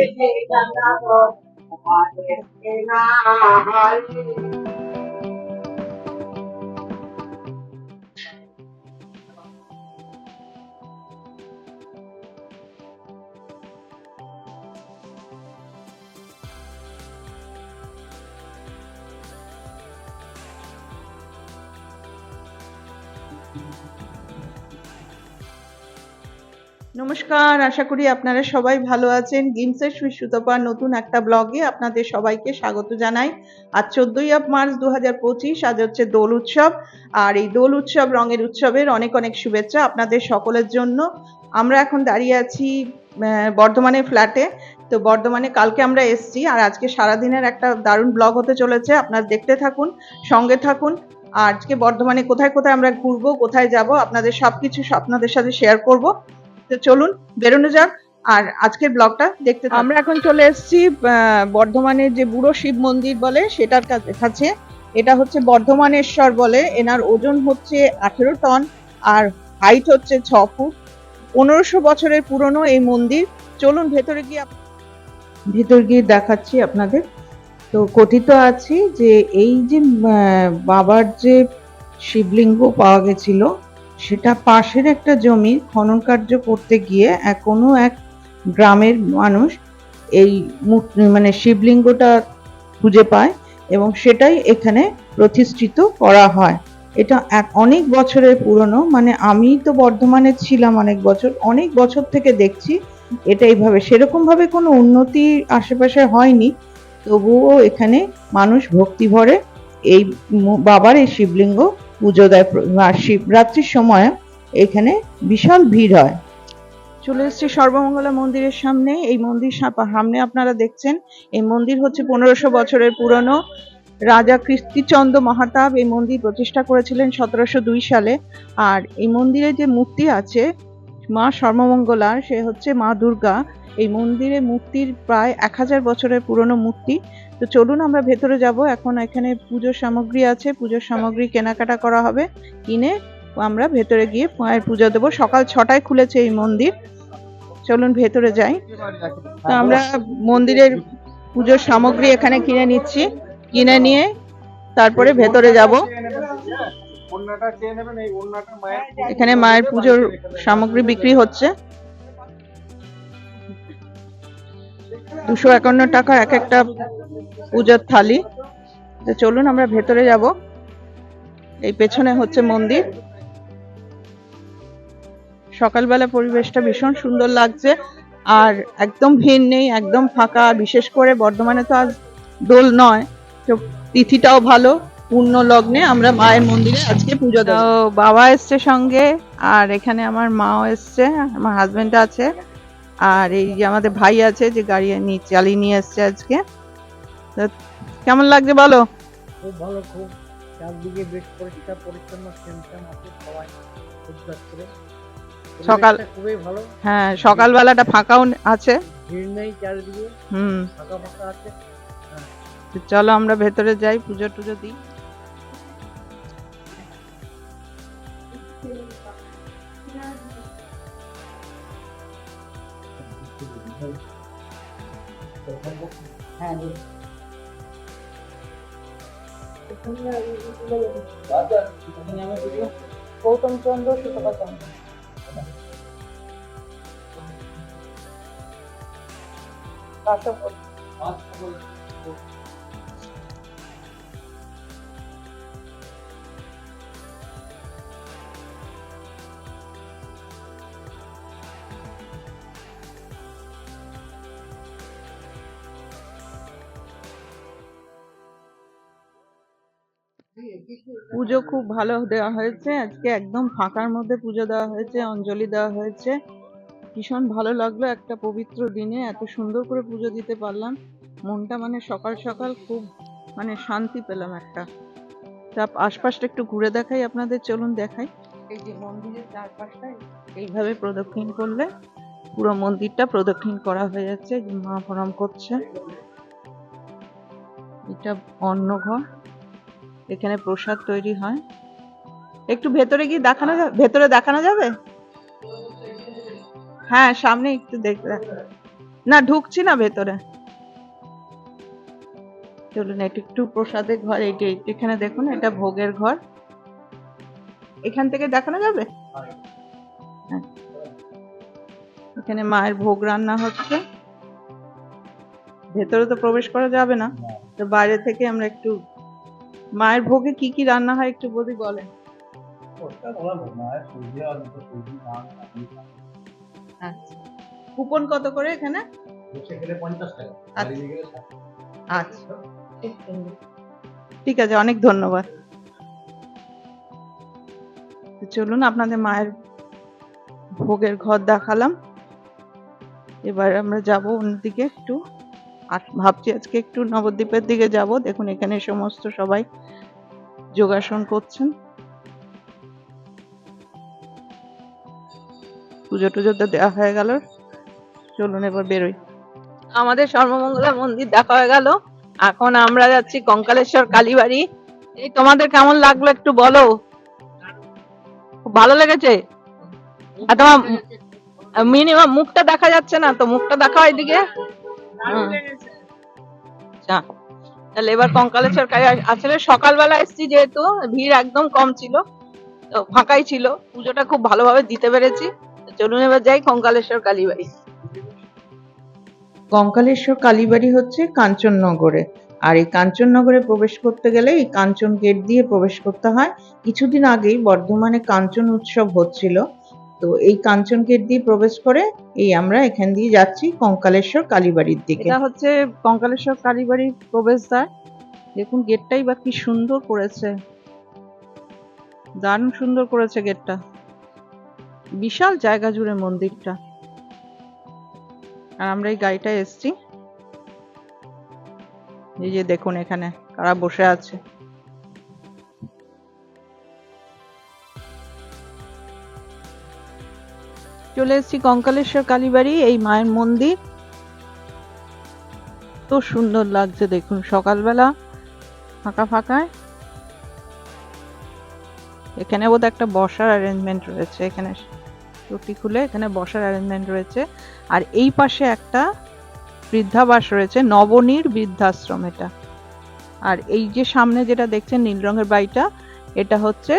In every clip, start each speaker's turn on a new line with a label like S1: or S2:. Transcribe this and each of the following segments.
S1: Hare Hare নমস্কার, আশা করি আপনারা সবাই ভালো আছেন। গিমসের সুতপার নতুন একটা ব্লগে আপনাদের সবাইকে স্বাগত জানাই। আজ চোদ্দই অফ মার্চ দু হাজার পঁচিশ, আজ হচ্ছে দোল উৎসব। আর এই দোল উৎসব, রঙের উৎসবের অনেক অনেক শুভেচ্ছা আপনাদের সকলের জন্য। আমরা এখন দাঁড়িয়ে আছি বর্ধমানের ফ্ল্যাটে তো বর্ধমানে কালকে আমরা এসছি আর আজকে সারাদিনের একটা দারুণ ব্লগ হতে চলেছে। আপনারা দেখতে থাকুন, সঙ্গে থাকুন। আজকে বর্ধমানে কোথায় কোথায় আমরা ঘুরবো, কোথায় যাব, আপনাদের সবকিছু আপনাদের সাথে শেয়ার করব। তো চলুন বেরোনো যাক, আর আজকের ব্লগটা দেখতে আমরা এখন চলে এসেছি বর্ধমানের যে বুড়ো শিব মন্দির বলে সেটার কাছে। এটা হচ্ছে বর্ধমানেশ্বর বলে, এনার ওজন হচ্ছে আঠেরো টন আর হাইট হচ্ছে ছ ফুট। পনেরোশো বছরের পুরনো এই মন্দির। চলুন ভেতরে গিয়ে ভেতর গিয়ে দেখাচ্ছি আপনাদের। তো কথিত আছে যে এই যে বাবার যে শিবলিঙ্গ পাওয়া গেছিল সেটা পাশের একটা জমি খনন কার্য করতে গিয়ে এক কোনো এক গ্রামের মানুষ এই মানে শিবলিঙ্গটা খুঁজে পায় এবং সেটাই এখানে প্রতিষ্ঠিত করা হয়। এটা এক, অনেক বছরের পুরনো মানে আমি তো বর্ধমানে ছিলাম অনেক বছর অনেক বছর থেকে দেখছি এটা এইভাবে। সেরকম ভাবে কোনো উন্নতি আশেপাশে হয়নি, তবুও এখানে মানুষ ভক্তি ভরে এই বাবার এই শিবলিঙ্গ পুজো দেয় আর শিবরাত্রির সময় এখানে বিশাল ভিড় হয়। চলে এসেছি সর্বমঙ্গলা মন্দিরের সামনে। এই মন্দির সামনে আপনারা দেখছেন, এই মন্দির হচ্ছে পনেরোশো বছরের পুরনো। রাজা কীর্তিচন্দ্র মহাতাব এই মন্দির প্রতিষ্ঠা করেছিলেন সতেরোশো দুই সালে। আর এই মন্দিরে যে মূর্তি আছে, মা সর্বমঙ্গলার, সে হচ্ছে মা দুর্গা। এই মন্দিরে মূর্তির প্রায় এক হাজার বছরের পুরনো মূর্তি। তো চলুন আমরা ভেতরে যাব। এখন এখানে পুজোর সামগ্রী আছে। পুজোর সামগ্রী কেনাকাটা করা হবে। কিনে আমরা ভেতরে গিয়ে মায়ের পুজো দেবো। সকাল ছটায় খুলেছে এই মন্দির। চলুন ভেতরে যাই। তো আমরা মন্দিরের পুজোর সামগ্রী এখানে কিনে নিচ্ছি। কিনে নিয়ে তারপরে ভেতরে যাব। এখানে মায়ের পুজোর সামগ্রী বিক্রি হচ্ছে। দুশো একান্ন টাকা এক একটা পুজোর থালি। তো চলুন আমরা ভেতরে যাব। এই পেছনে হচ্ছে মন্দির। সকালবেলা পরিবেশটা ভীষণ সুন্দর লাগছে। আর একদম ভিড় নেই, একদম ফাঁকা। বিশেষ করে বর্ধমানে তো আজ দোল নয়। তো তিথিটাও ভালো। পূর্ণ লগ্নে আমরা মায়ের মন্দিরে আজকে পুজো দেবো। বাবা এসছে সঙ্গে। আর এখানে আমার মাও এসছে। আমার হাজবেন্ড আছে। আর এই যে আমাদের ভাই আছে যে গাড়ি নিয়ে চালিয়ে নিয়ে এসছে আজকে। কেমন লাগছে বলো?
S2: খুব ভালো খুব চারদিকে বেশ পরিষ্কার পরিচ্ছন্ন সেমসাম আছে সবাই খুব করে
S1: সকাল-
S2: খুবই ভালো।
S1: হ্যাঁ সকালবেলাটা ফাঁকাও আছে।
S2: ভিড় নেই চারিদিকে।
S1: হুম।
S2: ফাঁকা ফাঁকা আছে।
S1: তো চলো আমরা ভেতরে যাই পুজো টুজো দিই। तो हमको हाँ गौतम चंद्र सुतपा चंद्र काशव পুজো খুব ভালো দেওয়া হয়েছে। আজকে একদম ফাঁকার মধ্যে পুজো দেওয়া হয়েছে, অঞ্জলি দেওয়া হয়েছে। ভীষণ ভালো লাগল একটা পবিত্র দিনে, এত সুন্দর করে পুজো দিতে পারলাম। মনটা মানে সকাল সকাল খুব মানে শান্তি পেলাম একটা। তা আশপাশটা একটু ঘুরে দেখাই আপনাদের, চলুন দেখাই। এই যে মন্দিরের চারপাশটা, এইভাবে প্রদক্ষিণ করলে পুরো মন্দিরটা প্রদক্ষিণ করা হয়ে যাচ্ছে মা প্রণাম করছে। এটা অন্নঘর। এখানে প্রসাদ তৈরি হয়। একটু ভেতরে গিয়ে দেখানো যাবে? ভেতরে দেখানো যাবে? হ্যাঁ সামনে একটু দেখবে না, ঢুকছি না ভেতরে। চলুন, এটা একটু প্রসাদের ঘর এখানে দেখুন, এটা ভোগের ঘর। এখান থেকে দেখানো যাবে? হ্যাঁ। এখানে মায়ের ভোগ রান্না হচ্ছে। ভেতরে তো প্রবেশ করা যাবে না। তো বাইরে থেকে আমরা একটু মায়ের ভোগে কি কি রান্না হয় একটু বলি বলেন। আচ্ছা। কুপন কত করে এখানে? আচ্ছা। আচ্ছা। ঠিক আছে। অনেক ধন্যবাদ। চলুন আপনাদের মায়ের ভোগের ঘর দেখালাম। এবার আমরা যাব অন্যদিকে একটু। ভাবছি আজকে একটু নবদ্বীপের দিকে যাব। দেখুন, এখানে সমস্ত সবাই যোগাসন করছেন। পুজো টুজো তো দেওয়া হয়ে গেল। চলুন এবার বেরোই। আমাদের সর্বমঙ্গলা মন্দির দেখা হয়ে গেল। এখন আমরা যাচ্ছি কঙ্কালেশ্বর কালীবাড়ি। এই তোমাদের কেমন লাগল একটু বলো? ভালো লেগেছে? আর তোমার, মিনিমাম মুখটা দেখা যাচ্ছে না তো, মুখটা দেখা এদিকে? হুম। আচ্ছা তাহলে এবার কঙ্কালেশ্বর আসলে সকালবেলা এসেছি যেহেতু ভিড় একদম কম ছিল তো ফাঁকাই ছিল। পুজোটা খুব ভালোভাবে দিতে পেরেছি। চলুন এবার যাই কঙ্কালেশ্বর কালীবাড়ি। কঙ্কালেশ্বর কালীবাড়ি হচ্ছে কাঞ্চননগরে। আর এই কাঞ্চননগরে প্রবেশ করতে গেলে এই কাঞ্চন গেট দিয়ে প্রবেশ করতে হয়। কিছুদিন আগেই বর্ধমানে কাঞ্চন উৎসব হচ্ছিল। তো এই কাঞ্চন গেট দিয়ে প্রবেশ করে এই আমরা এখান দিয়ে যাচ্ছি কঙ্কালেশ্বর কালীবাড়ির দিকে। এটা হচ্ছে কঙ্কালেশ্বর কালীবাড়ির প্রবেশদ্বার। দেখুন গেটটাই বা কি সুন্দর করেছে। দারুণ সুন্দর করেছে গেটটা। বিশাল জায়গা জুড়ে মন্দিরটা। আর আমরা এই গাড়িটায় এসছি। এই যে দেখুন এখানে কারা বসে আছে। চলে এসেছি কঙ্কালেশ্বর কালীবাড়ি, এই মায়ের মন্দির। তো সুন্দর লাগছে দেখুন, সকালবেলা ফাঁকা ফাঁকায়। এখানে বোধ একটা বসার অ্যারেঞ্জমেন্ট রয়েছে, এখানে চটি খুলে এখানে বসার অ্যারেঞ্জমেন্ট রয়েছে। আর এই পাশে একটা বৃদ্ধাবাস রয়েছে, নবনীর বৃদ্ধাশ্রম এটা। আর এই যে সামনে যেটা দেখছেন নীল রঙের বাড়িটা, এটা হচ্ছে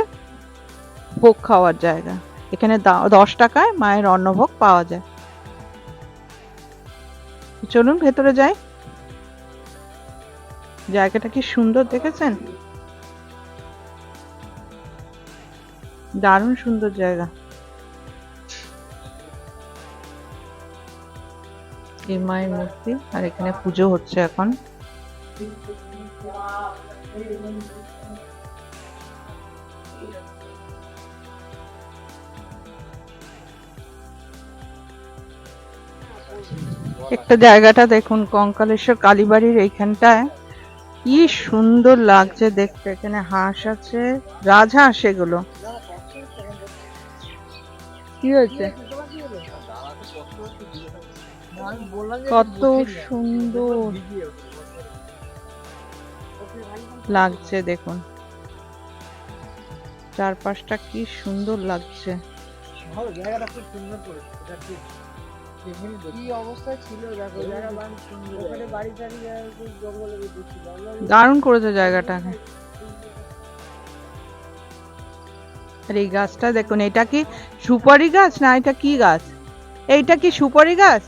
S1: ভোগ খাওয়ার জায়গা। এখানে দশ টাকায় মায়ের অন্নভোগ পাওয়া যায়। চলুন ভেতরে যাই। জায়গাটা কি সুন্দর দেখেছেন? দারুণ সুন্দর জায়গা। এই মায়ের মূর্তি, আর এখানে পুজো হচ্ছে এখন। একটা জায়গাটা দেখুন, কঙ্কালেশ্বর কালীবাড়ির এইখানটায়। কি সুন্দর লাগছে দেখতে, এখানে হাঁস আছে, রাজহাঁস এগুলো। কি হয়েছে? কত সুন্দর লাগছে দেখুন। চারপাশটা কি সুন্দর লাগছে।
S2: জায়গাটা খুব সুন্দর কি অবস্থা ছিল? দেখো জায়গা বান ওখানে বাড়ি টাড়ি একটু ছিল।
S1: দারুণ করেছে জায়গাটাকে আর এই গাছটা দেখুন এটা কি সুপারি গাছ না এটা কি গাছ? এইটা কি সুপারি গাছ?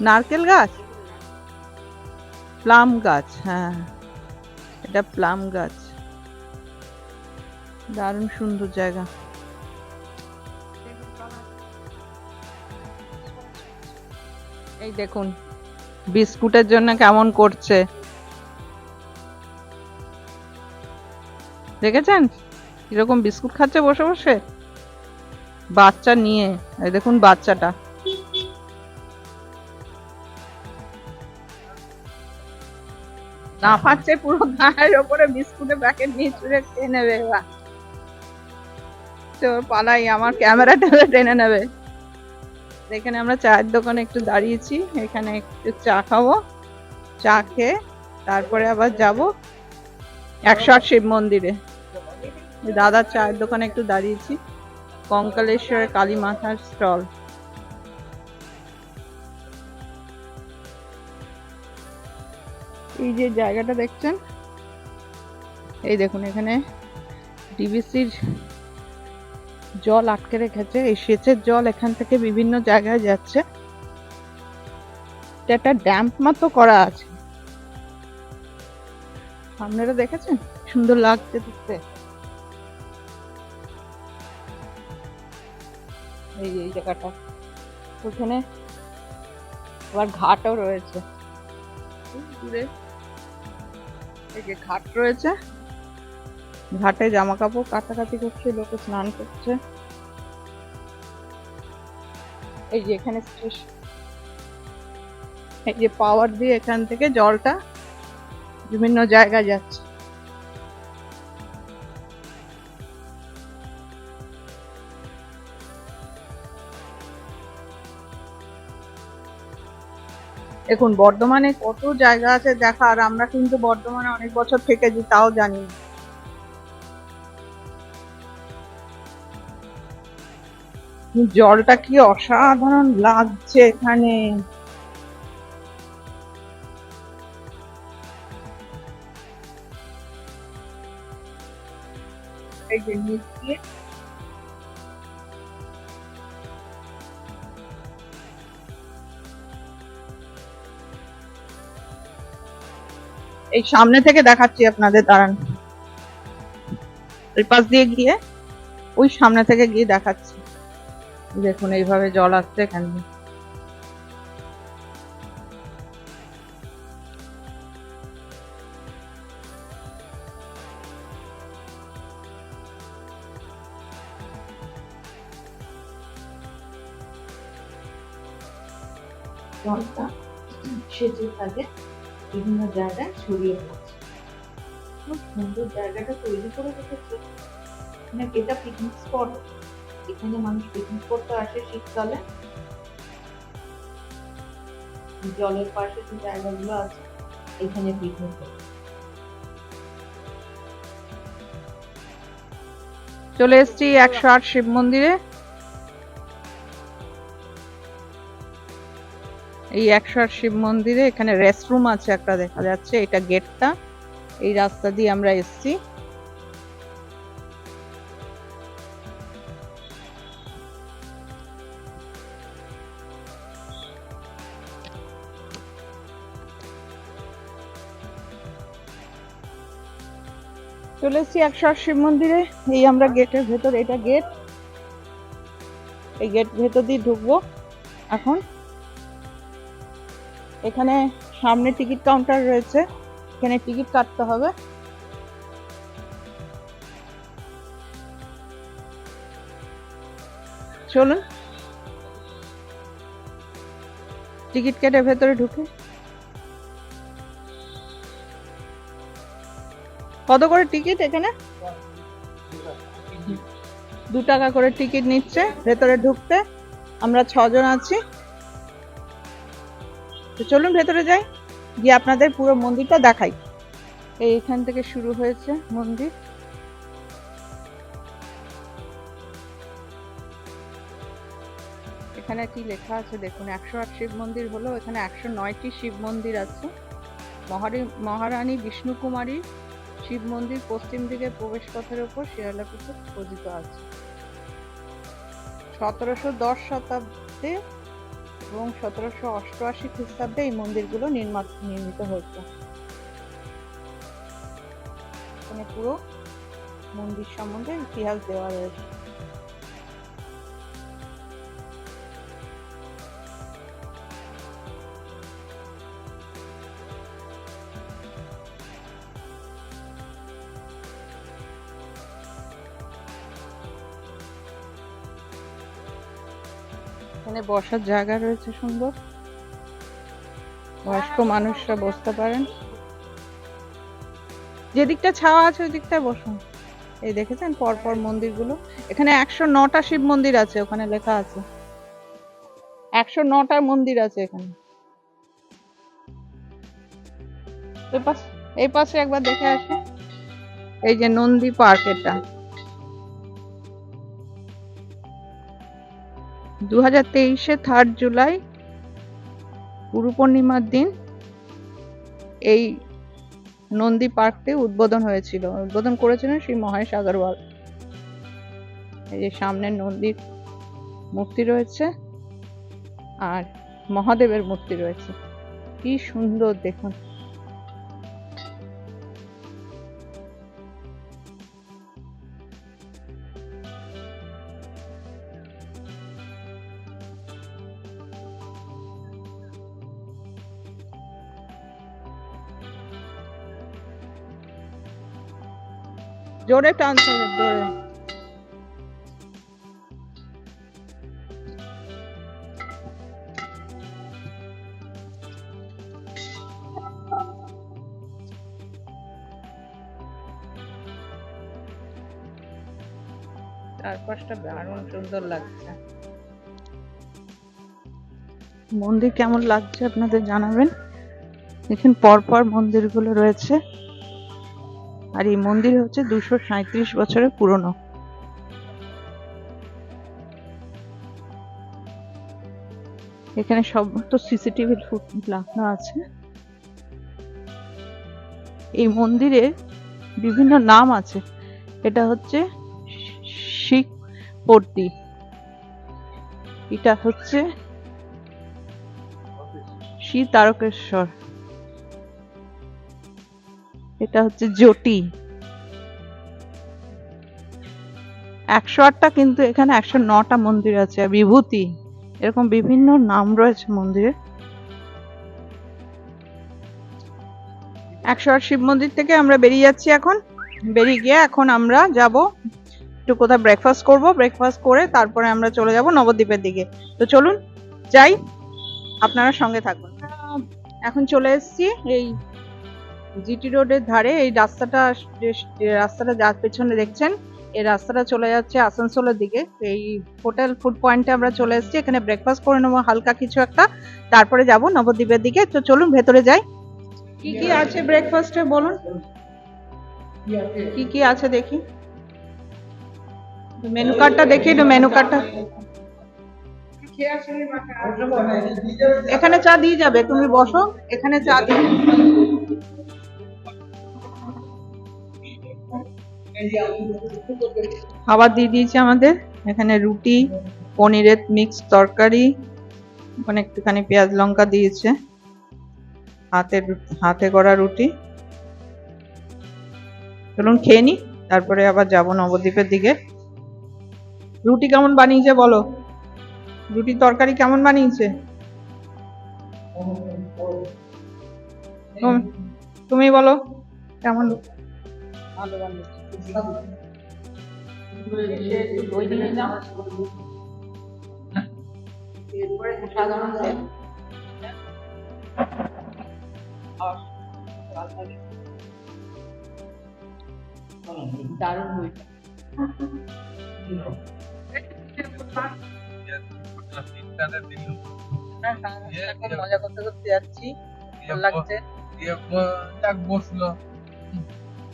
S1: নারকেল গাছ? প্লাম গাছ হ্যাঁ। এটা প্লাম গাছ। দারুণ সুন্দর জায়গা। এই দেখুন, বিস্কুটের জন্য কেমন করছে। দেখেছেন? কীরকম বিস্কুট খাচ্ছে বসে বসে? বাচ্চা নিয়ে, এই দেখুন বাচ্চাটা। লাফাচ্ছে পুরো গায়ের ওপরে বিস্কুটের প্যাকেট নিয়ে চুড়ে খেয়ে নেবে এবার। পালাই, আমার ক্যামেরাটা টেনে নেবে। এখানে আমরা চায়ের দোকানে একটু দাঁড়িয়েছি, এখানে একটু চা খাব, চা খেয়ে তারপরে আবার যাব একশো আট শিব মন্দিরে। দাদার চায়ের দোকানে একটু দাঁড়িয়েছি, কঙ্কালেশ্বরের কালী মাথার স্টল। এই যে জায়গাটা দেখছেন? এই দেখুন এখানে ডিবিসির জল আটকে রেখেছে, এই সেচের জল এখান থেকে বিভিন্ন জায়গায় যাচ্ছে। একটা ড্যাম্প মতো করা আছে। সামনেটা দেখেছেন? সুন্দর লাগছে দেখতে। এই এই জায়গাটা। ওখানে আবার ঘাটও রয়েছে। দূরে ঘাট রয়েছে। ঘাটে জামা কাপড় কাটাকাটি করছে, লোকে স্নান করছে এই যে এখানে এই যে পাওয়ার দিয়ে এখান থেকে জলটা বিভিন্ন জায়গায় যাচ্ছে দেখুন, বর্ধমানে কত জায়গা আছে দেখার আমরা কিন্তু বর্ধমানে অনেক বছর থেকেছি, তাও জানি না। জলটা কি অসাধারণ লাগছে এখানে। এই সামনে থেকে দেখাচ্ছি আপনাদের, দাঁড়ান। এই পাশ দিয়ে গিয়ে, ওই সামনে থেকে গিয়ে দেখাচ্ছি। দেখুন, এইভাবে জল আসছে এখানে। জলটা সেচের কাজে বিভিন্ন জায়গায় ছড়িয়ে পড়ছে। খুব সুন্দর জায়গাটা তৈরি করে রেখেছে। মানে এটা পিকনিক স্পট এখানে মানুষ পিকনিক করতে আসে শীতকালে। জলের পাশে যে জায়গাগুলো আছে, এখানে পিকনিক করে। চলে এসছি একশো আট শিব মন্দিরে। এই একশো আট শিব মন্দিরে এখানে রেস্টরুম আছে একটা দেখা যাচ্ছে, এটা গেটটা এই রাস্তা দিয়ে আমরা এসেছি। চলে এসেছি একশো আট শিব মন্দিরে। এই আমরা গেটের ভেতর, এটা গেট। এই গেট ভেতর দিয়ে ঢুকবো এখন। এখানে সামনে টিকিট কাউন্টার রয়েছে। এখানে টিকিট কাটতে হবে। চলুন। টিকিট কেটে ভেতরে ঢুকে। কত করে টিকিট এখানে? দু টাকা করে টিকিট নিচ্ছে, ভেতরে ঢুকতে। আমরা ছজন আছি। চলুন ভেতরে যাই, গিয়ে আপনাদের পুরো মন্দিরটা দেখাই। এই এখান থেকে শুরু হয়েছে মন্দির। এখানে কি লেখা আছে দেখুন, একশো আট শিব মন্দির হলো, এখানে একশো নয়টি শিব মন্দির আছে। মহারি, মহারানী বিষ্ণু কুমারী শিব মন্দির পশ্চিম দিকে প্রবেশ পথের উপর শিয়ালাপুকুর খোদিত আছে। সতেরোশো দশ শতাব্দে এবং সতেরোশো অষ্টআশি খ্রিস্টাব্দে এই মন্দিরগুলো নির্মাণ, নির্মিত হয়েছে। এখানে পুরো মন্দির সম্বন্ধে ইতিহাস দেওয়া রয়েছে। এখানে বসার জায়গা রয়েছে সুন্দর। বয়স্ক মানুষরা বসতে পারেন। যেদিকটা ছাওয়া আছে ওই দিকটায় বসুন। এই দেখেছেন পরপর মন্দিরগুলো। এখানে একশো নটা শিব মন্দির আছে, ওখানে লেখা আছে। একশো নটা মন্দির আছে এখানে। এই পাশ- একবার দেখে আসি এই যে নন্দী পার্ক এটা। দু হাজার তেইশে থার্ড জুলাই, গুরু পূর্ণিমার দিন এই নন্দী পার্কতে উদ্বোধন হয়েছিল। উদ্বোধন করেছিলেন শ্রী মহেশ আগরওয়াল। এই যে সামনে নন্দীর মূর্তি রয়েছে আর মহাদেবের মূর্তি রয়েছে। কি সুন্দর দেখুন। জোরে হবে জোরে চারপাশটা দারুণ সুন্দর লাগছে। মন্দির কেমন লাগছে আপনাদের জানাবেন? দেখুন পরপর মন্দিরগুলো রয়েছে। আর এই মন্দির হচ্ছে দুশো সাঁত্রিশ বছরের পুরনো। এখানে সমস্ত সিসিটিভির ফুট লাগানো আছে। এই মন্দিরে বিভিন্ন নাম আছে। এটা হচ্ছে শিখ পর্তি এটা হচ্ছে শ্রী তারকেশ্বর। এটা হচ্ছে জটি। একশো আটটা কিন্তু এখানে একশো নটা মন্দির আছে বিভূতি, এরকম বিভিন্ন নাম রয়েছে মন্দিরে। একশো আট শিব মন্দির থেকে আমরা বেরিয়ে যাচ্ছি এখন। বেরিয়ে গিয়ে এখন আমরা যাব, একটু কোথাও ব্রেকফাস্ট করব ব্রেকফাস্ট করে তারপরে আমরা চলে যাব নবদ্বীপের দিকে। তো চলুন, যাই, আপনারা সঙ্গে থাকুন। এখন চলে এসেছি এই জিটি রোডের ধারে এই রাস্তাটা যে- রাস্তাটা যার পেছনে দেখছেন, এই রাস্তাটা চলে যাচ্ছে আসানসোলের দিকে। এই হোটেল ফুড পয়েন্টে আমরা চলে এসেছি, এখানে ব্রেকফাস্ট করে নেব, হালকা কিছু একটা, তারপরে যাব নবদ্বীপের দিকে। তো চলুন, ভেতরে যাই। কি কি আছে ব্রেকফাস্টে বলুন? কি কি আছে দেখি? মেনু কার্ডটা দেখি মেনু কার্ডটা। এখানে চা দিয়ে যাবে, তুমি বসো, এখানে চা দিয়ে খাবার দিয়ে দিয়েছে আমাদের। এখানে রুটি, পনিরের মিক্স তরকারি, ওখানে একটুখানি পেঁয়াজ লঙ্কা দিয়েছে। হাতে হাতে করা রুটি। চলুন খেয়ে নি, তারপরে আবার যাব নবদ্বীপের দিকে। রুটি কেমন বানিয়েছে বলো? রুটির তরকারি কেমন বানিয়েছে? তুমি বলো, কেমন?
S2: ভালো ভালো
S1: দারুণ বইটা হ্যাঁ, হ্যাঁ, মজা করতে করতে যাচ্ছি। লাগছে।
S3: বসল।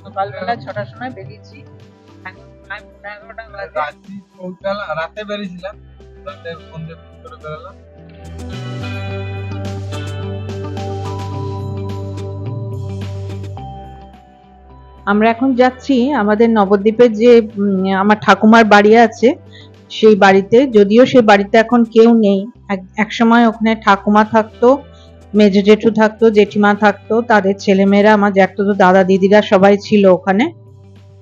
S1: সকালবেলা ছটার সময় বেরিয়েছি। এখন প্রায় পনেরো এগারোটা বাজে।
S3: রাত্রি রাতে বেরিয়েছিলাম। রাতে সন্ধ্যে করে বেরোলাম।
S1: আমরা এখন যাচ্ছি আমাদের নবদ্বীপের যে উম, আমার ঠাকুমার বাড়ি আছে সেই বাড়িতে। যদিও সেই বাড়িতে এখন কেউ নেই। এক- সময় ওখানে ঠাকুমা থাকতো। মেজো জেঠু থাকতো, জেঠিমা থাকতো, তাদের ছেলেমেয়েরা আমার জ্যাঠতো দাদা দিদিরা সবাই ছিল ওখানে।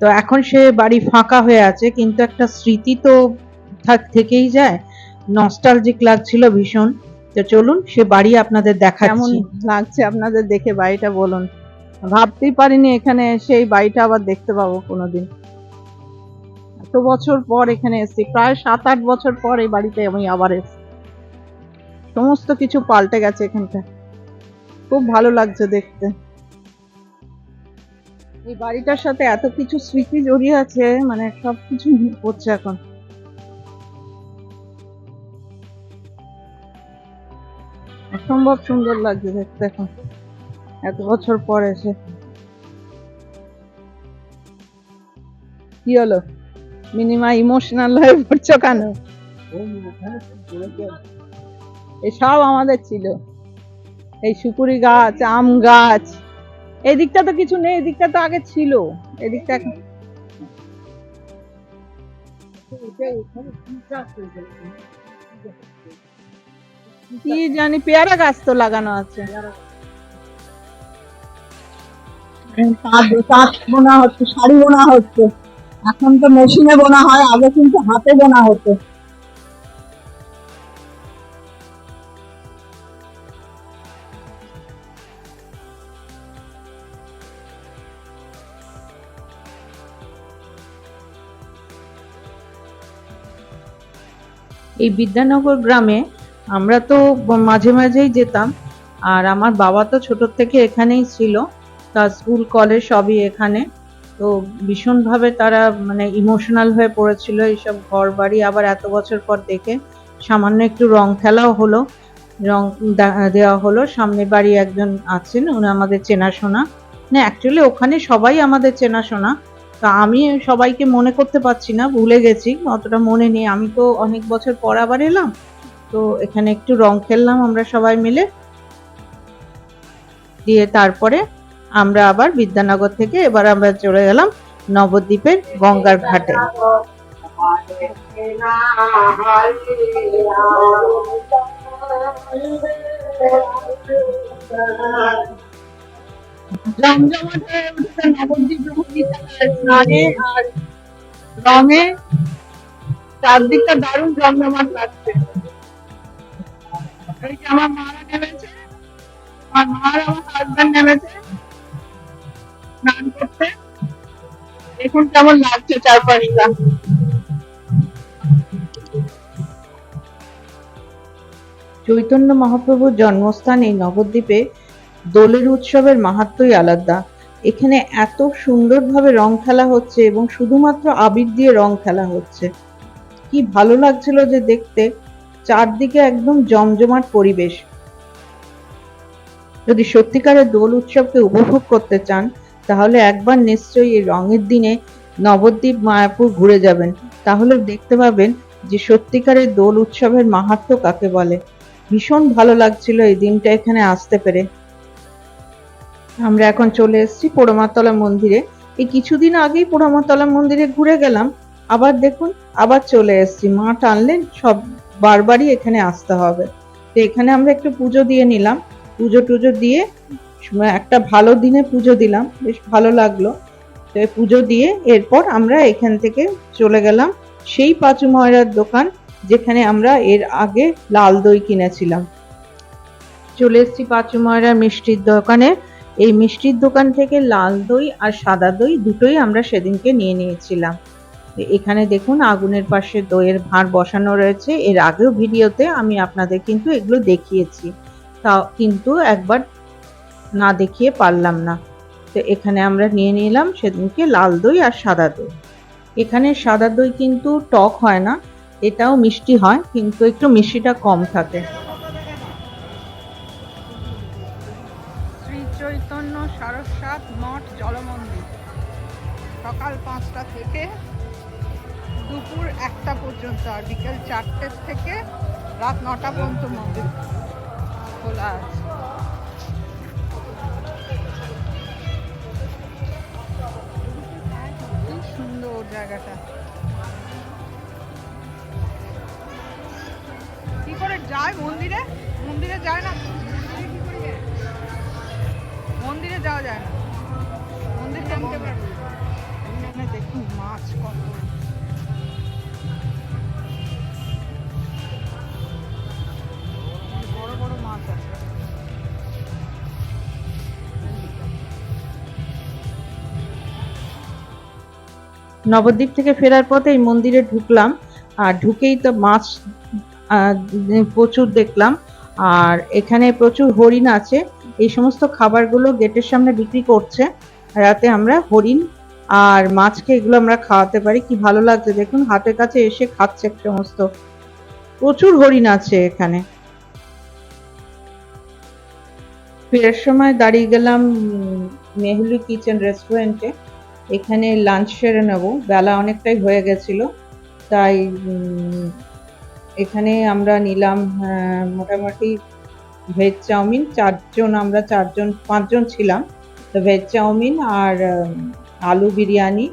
S1: তো এখন সে বাড়ি ফাঁকা হয়ে আছে, কিন্তু একটা স্মৃতি তো থেকেই যায়। নস্টালজিক লাগছিল ভীষণ। তো চলুন, সে বাড়ি আপনাদের দেখাচ্ছি। লাগছে আপনাদের দেখে বাড়িটা বলুন? ভাবতেই পারিনি এখানে এসে এই বাড়িটা আবার দেখতে পাবো কোনোদিন। এত বছর পর এখানে এসেছি, প্রায় সাত আট বছর পর এই বাড়িতে আমি আবার এসেছি। সমস্ত কিছু পাল্টে গেছে এখানটা খুব ভালো লাগছে দেখতে। এই বাড়িটার সাথে এত কিছু স্মৃতি জড়িয়ে আছে মানে সবকিছু মনে পড়ছে এখন। অসম্ভব সুন্দর লাগছে দেখতে এখন এত বছর পর এসে। কি হলো? মিনিমা ইমোশনাল হয়ে পড়ছো কেন? এসব আমাদের ছিল। এই সুপুরি গাছ, আম গাছ।
S4: এদিকটা তো কিছু নেই, এদিকটা তো আগে ছিল। এদিকটা কি জানি, পেয়ারা গাছ তো লাগানো আছে।
S5: বোনা হচ্ছে, শাড়ি বোনা হচ্ছে। এখন তো মেশিনে বোনা হয়, আগে কিন্তু হাতে বোনা হতো।
S4: এই বিদ্যানগর গ্রামে আমরা তো মাঝে মাঝেই যেতাম। আর আমার বাবা তো ছোট থেকে এখানেই ছিল। তার স্কুল, কলেজ সবই এখানে। তো ভীষণভাবে তারা মানে ইমোশনাল হয়ে পড়েছিল এইসব ঘর বাড়ি আবার এত বছর পর দেখে সামান্য একটু রং খেলাও হলো। রং দেওয়া হলো। সামনে বাড়ি একজন আছেন, উনি আমাদের চেনাশোনা। না অ্যাকচুয়ালি ওখানে সবাই আমাদের চেনাশোনা। তা আমি সবাইকে মনে করতে পারছি না, ভুলে গেছি, অতটা মনে নেই। আমি তো অনেক বছর পর আবার এলাম, তো এখানে একটু রং খেললাম আমরা সবাই মিলে। দিয়ে তারপরে আমরা আবার বিদ্যানগর থেকে এবার আমরা চলে গেলাম নবদ্বীপের গঙ্গার ঘাটে। রঙে চারদিকটা দারুণ জমজমাট লাগছে আমার মারা নেমেছে আমার মা আর আমার হাজবেন্ড নেমেছে স্নান করতে দেখুন কেমন লাগছে চারপাশটা চৈতন্য মহাপ্রভুর জন্মস্থান এই নবদ্বীপে দোলের উৎসবের মাহাত্মই আলাদা। এখানে এত সুন্দরভাবে রং খেলা হচ্ছে এবং শুধুমাত্র আবির দিয়ে রং খেলা হচ্ছে। কি ভালো লাগছিল যে দেখতে, চারদিকে একদম জমজমাট পরিবেশ। যদি সত্যিকারের দোল উৎসবকে উপভোগ করতে চান, তাহলে একবার নিশ্চয়ই এই রঙের দিনে নবদ্বীপ, মায়াপুর ঘুরে যাবেন। তাহলে দেখতে পাবেন যে সত্যিকারের দোল উৎসবের মাহাত্ম্য কাকে বলে। ভীষণ ভালো লাগছিল এই দিনটা এখানে আসতে পেরে। আমরা এখন চলে এসেছি পোড়ামাতলা মন্দিরে। এই কিছুদিন আগেই পোড়ামাতলা মন্দিরে ঘুরে গেলাম। আবার দেখুন, আবার চলে এসেছি। মা টানলেন, সব বারবারই এখানে আসতে হবে। তো এখানে আমরা একটু পুজো দিয়ে নিলাম। পুজো টুজো দিয়ে একটা ভালো দিনে পুজো দিলাম। বেশ ভালো লাগল। তো পুজো দিয়ে এরপর আমরা এখান থেকে চলে গেলাম সেই পাঁচু ময়রার দোকান, যেখানে আমরা এর আগে লাল দই কিনেছিলাম। চলে এসেছি পাঁচু ময়রার মিষ্টির দোকানে। এই মিষ্টির দোকান থেকে লাল দই আর সাদা দই দুটোই আমরা সেদিনকে নিয়ে নিয়েছিলাম। এখানে দেখুন আগুনের পাশে দইয়ের ভাঁড় বসানো রয়েছে। এর আগেও ভিডিওতে আমি আপনাদের কিন্তু এগুলো দেখিয়েছি। তা কিন্তু একবার না দেখিয়ে পারলাম না। তো এখানে আমরা নিয়ে নিলাম সেদিনকে লাল দই আর সাদা দই। এখানে সাদা দই কিন্তু টক হয় না, এটাও মিষ্টি হয়, কিন্তু একটু মিষ্টিটা কম থাকে।
S1: পাঁচটা থেকে দুপুর একটা পর্যন্ত আর বিকেল চারটের থেকে রাত নটা পর্যন্ত মন্দির খোলা আছে। সুন্দর জায়গাটা। কি করে যায় মন্দিরে? মন্দিরে যায় না? মন্দিরে যাওয়া যায় না। মন্দির জানতে পারবে এখানে দেখুন মাছ কত।
S4: নবদ্বীপ থেকে ফেরার পথে এই মন্দিরে ঢুকলাম, আর ঢুকেই তো মাছ প্রচুর দেখলাম, আর এখানে প্রচুর হরিণ আছে। এই সমস্ত খাবারগুলো গেটের সামনে বিক্রি করছে। রাতে আমরা হরিণ আর মাছকে এগুলো আমরা খাওয়াতে পারি। কি ভালো লাগছে দেখুন হাতের কাছে এসে খাচ্ছে সমস্ত। প্রচুর হরিণ আছে এখানে। ফেরার সময় দাঁড়িয়ে গেলাম মেহুলি কিচেন রেস্টুরেন্টে। এখানে লাঞ্চ সেরে নেব। বেলা অনেকটাই হয়ে গেছিল। তাই এখানে আমরা নিলাম আহ, মোটামুটি ভেজ চাউমিন। চারজন আমরা চারজন পাঁচজন ছিলাম। তো ভেজ চাউমিন আর আলু বিরিয়ানি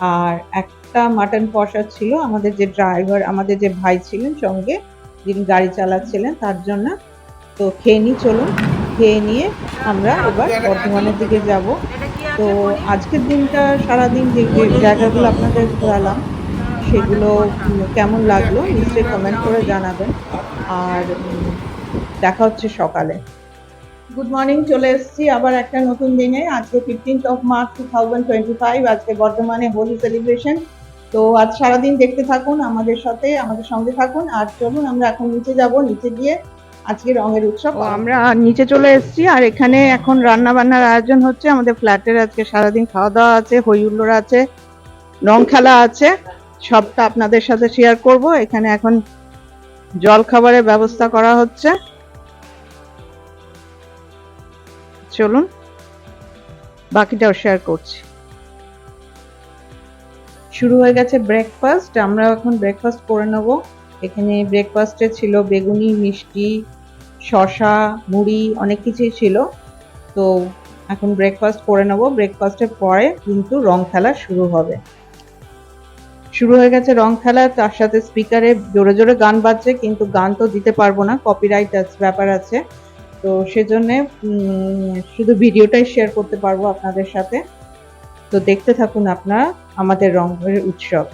S4: আর একটা মাটন কষা ছিল। আমাদের যে ড্রাইভার আমাদের যে ভাই ছিলেন সঙ্গে, যিনি গাড়ি চালাচ্ছিলেন, তার জন্য। তো খেয়ে নিই চলুন। খেয়ে নিয়ে আমরা এবার বর্ধমানের দিকে যাব। তো আজকের দিনটা সারাদিন যে যে জায়গাগুলো আপনাদের ঘোরালাম, সেগুলো কেমন লাগল, নিশ্চয়ই কমেন্ট করে জানাবেন। আর দেখা হচ্ছে সকালে। গুড মর্নিং চলে এসেছি আবার একটা নতুন দিনে। আজকে fifteenth of March two thousand twenty five আজকে বর্ধমানে হোলি সেলিব্রেশন তো আজ সারাদিন দেখতে থাকুন আমাদের সাথে আমাদের সঙ্গে থাকুন। আর চলুন আমরা এখন নিচে যাব নিচে গিয়ে আজকে রঙের উৎসব আমরা নিচে চলে এসেছি আর এখানে এখন রান্না বান্নার আয়োজন হচ্ছে। আমাদের ফ্ল্যাটের আজকে সারাদিন খাওয়া দাওয়া আছে হই হুল্লোড় আছে রং খেলা আছে। সবটা আপনাদের সাথে শেয়ার করব। এখানে এখন জল খাবারের ব্যবস্থা করা হচ্ছে। চলুন, বাকিটাও শেয়ার করছি। শুরু হয়ে গেছে ব্রেকফাস্ট আমরা এখন ব্রেকফাস্ট করে নেব। এখানে ব্রেকফাস্টে ছিল বেগুনি, মিষ্টি, শসা, মুড়ি, অনেক কিছুই ছিল। তো এখন ব্রেকফাস্ট করে নেব। ব্রেকফাস্টের পরে কিন্তু রং খেলা শুরু হবে। শুরু হয়ে গেছে রং খেলা, তার সাথে স্পিকারে জোরে জোরে গান বাজছে, কিন্তু গান তো দিতে পারব না কপিরাইট ব্যাপার আছে। তো সেজন্য শুধু ভিডিওটাই শেয়ার করতে পারব আপনাদের সাথে। তো দেখতে থাকুন আপনারা আমাদের রঙের উৎসব।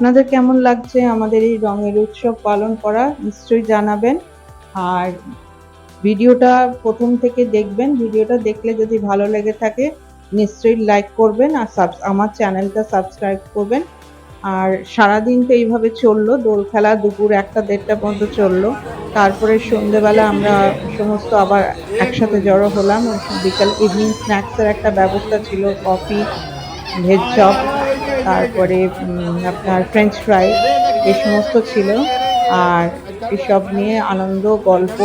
S4: আপনাদের কেমন লাগছে আমাদের এই রঙের উৎসব পালন করা, নিশ্চয়ই জানাবেন। আর ভিডিওটা প্রথম থেকে দেখবেন, ভিডিওটা দেখলে যদি ভালো লেগে থাকে, নিশ্চয়ই লাইক করবেন আর আমার চ্যানেলটা সাবস্ক্রাইব করবেন। আর সারাদিন তো এইভাবে চলল, দোল খেলা, দুপুর একটা, দেড়টা পর্যন্ত চলল। তারপরে সন্ধেবেলা আমরা সমস্ত আবার একসাথে জড়ো হলাম। বিকাল ইভিনিং স্ন্যাক্সের একটা ব্যবস্থা ছিল কফি ভেজ চপ তারপরে আপনার ফ্রেঞ্চ ফ্রাই এই সমস্ত ছিল। আর এসব নিয়ে আনন্দ, গল্প,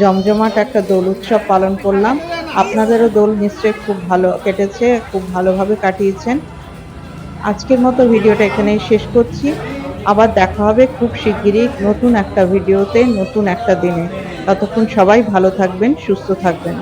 S4: জমজমাট একটা দোল উৎসব পালন করলাম। আপনাদেরও দোল নিশ্চয়ই খুব ভালো কেটেছে, খুব ভালোভাবে কাটিয়েছেন। আজকের মতো ভিডিওটা এখানেই শেষ করছি। আবার দেখা হবে খুব শিগগিরই নতুন একটা ভিডিওতে, নতুন একটা দিনে। ততক্ষণ সবাই ভালো থাকবেন, সুস্থ থাকবেন।